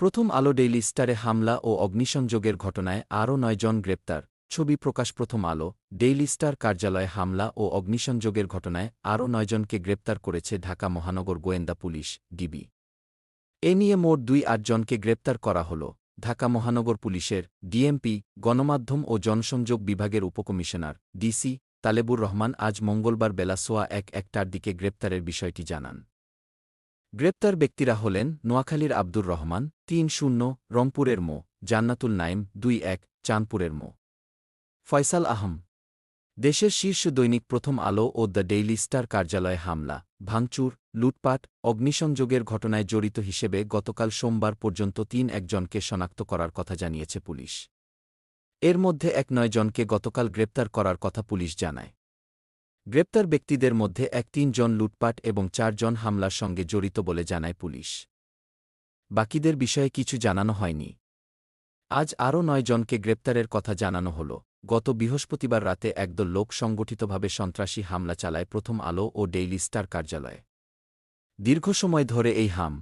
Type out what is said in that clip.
প্রথম আলো ডেইলি স্টারে হামলা ও অগ্নিসংযোগের ঘটনায় আরও নয়জন গ্রেপ্তার। ছবি প্রকাশ প্রথম আলো, ডেইলি স্টার কার্যালয়ে হামলা ও অগ্নিসংযোগের ঘটনায় আরও নয়জনকে গ্রেপ্তার করেছে ঢাকা মহানগর গোয়েন্দা পুলিশ, ডিবি। এ নিয়ে মোট দুই আটজনকে গ্রেপ্তার করা হল। ঢাকা মহানগর পুলিশের, ডিএমপি, গণমাধ্যম ও জনসংযোগ বিভাগের উপকমিশনার, ডিসি, তালেবুর রহমান আজ মঙ্গলবার বেলা সোয়া এক একটার দিকে গ্রেপ্তারের বিষয়টি জানান। গ্রেপ্তার ব্যক্তিরা হলেন নোয়াখালীর আব্দুর রহমান, তিন শূন্য, রংপুরের মো, জান্নাতুল নাইম, দুই এক, চাঁদপুরের মো। ফয়সাল আহম। দেশের শীর্ষ দৈনিক প্রথম আলো ও দ্য ডেইলি স্টার কার্যালয়ে হামলা, ভাঙচুর, লুটপাট, অগ্নিসংযোগের ঘটনায় জড়িত হিসেবে গতকাল সোমবার পর্যন্ত তিন একজনকে শনাক্ত করার কথা জানিয়েছে পুলিশ। এর মধ্যে এক নয় জনকে গতকাল গ্রেপ্তার করার কথা পুলিশ জানায়। গ্রেপ্তার ব্যক্তিদের মধ্যে এক তিনজন লুটপাট এবং চারজন হামলার সঙ্গে জড়িত বলে জানায় পুলিশ। বাকিদের বিষয়ে কিছু জানানো হয়নি। আজ আরও নয় জনকে গ্রেপ্তারের কথা জানানো হল। গত বৃহস্পতিবার রাতে একদল লোক সংগঠিতভাবে সন্ত্রাসী হামলা চালায় প্রথম আলো ও ডেইলি স্টার কার্যালয়ে। দীর্ঘ সময় ধরে এই হাম